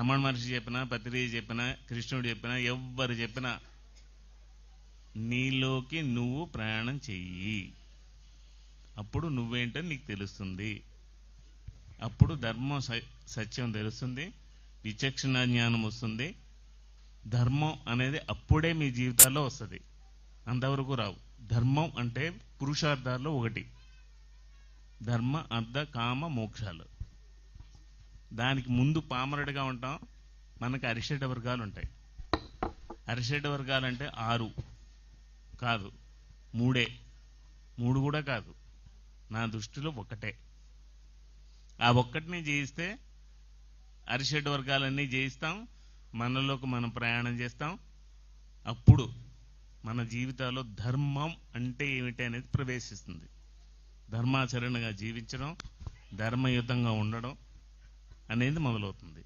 రమణ మహర్షి చెప్పినా పత్రి చెప్పినా కృష్ణుడు చెప్పినా ఎవ్వరు చెప్పినా నీలోకి నువ్వు ప్రయాణం చెయ్యి. అప్పుడు నువ్వేంటో నీకు తెలుస్తుంది. అప్పుడు ధర్మం స- సత్యం తెలుస్తుంది. విచక్షణ జ్ఞానం వస్తుంది. ధర్మం అనేది అప్పుడే మీ జీవితాల్లో వస్తుంది. అంతవరకు రావు. ధర్మం అంటే పురుషార్థాల్లో ఒకటి. ధర్మ అర్థ కామ మోక్షాలు. దానికి ముందు పామరుడిగా ఉంటాం. మనకు అరిషడ్ వర్గాలు ఉంటాయి. అరిషడ్ వర్గాలు అంటే ఆరు. కాదు మూడే. మూడు కూడా కాదు. నా దృష్టిలో ఒకటే. ఆ ఒక్కటిని జయిస్తే అరిషడ్ వర్గాలన్నీ జయిస్తాం. మనలోకి మనం ప్రయాణం చేస్తాం. అప్పుడు మన జీవితాల్లో ధర్మం అంటే ఏమిటి అనేది ప్రవేశిస్తుంది. ధర్మాచరణగా జీవించడం ధర్మయుతంగా ఉండడం అనేది మొదలవుతుంది.